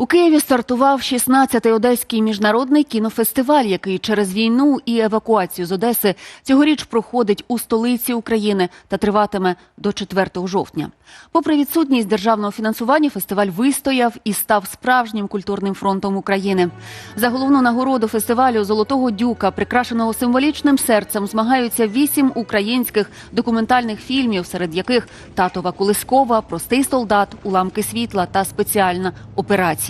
У Києві стартував 16-й одеський міжнародний кінофестиваль, який через війну і евакуацію з Одеси цьогоріч проходить у столиці України та триватиме до 4 жовтня. Попри відсутність державного фінансування, фестиваль вистояв і став справжнім культурним фронтом України. За головну нагороду фестивалю Золотого дюка, прикрашеного символічним серцем, змагаються вісім українських документальних фільмів, серед яких Татова Колискова, Простий солдат, Уламки світла та спеціальна операція.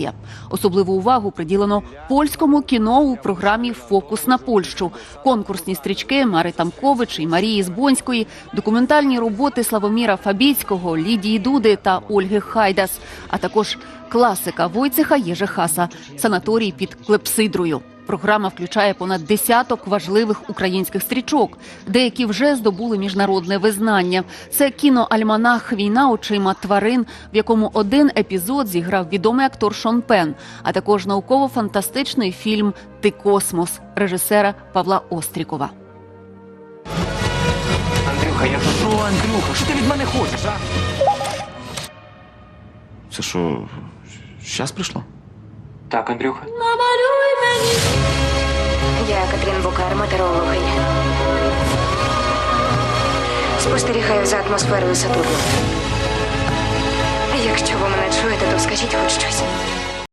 Особливу увагу приділено польському кіно у програмі Фокус на Польщу. Конкурсні стрічки Мари Тамкович і Марії Збонської, документальні роботи Славоміра Фабіцького, Лідії Дуди та Ольги Хайдас, а також класика Войцеха Єжехаса Санаторій під Клепсидрою. Програма включає понад десяток важливих українських стрічок. Деякі вже здобули міжнародне визнання. Це кіноальманах Війна очима тварин, в якому один епізод зіграв відомий актор Шон Пен, а також науково-фантастичний фільм Ти космос режисера Павла Острікова. Андрюха, я тут. О, Андрюха, що ти від мене хочеш, а? Це що, щас прийшло? Так, Андрюха. Я Катрін Букар, метеорологиня. Спостерігаю за атмосферою Сатурну. Якщо ви мене чуєте, то скажіть хоч.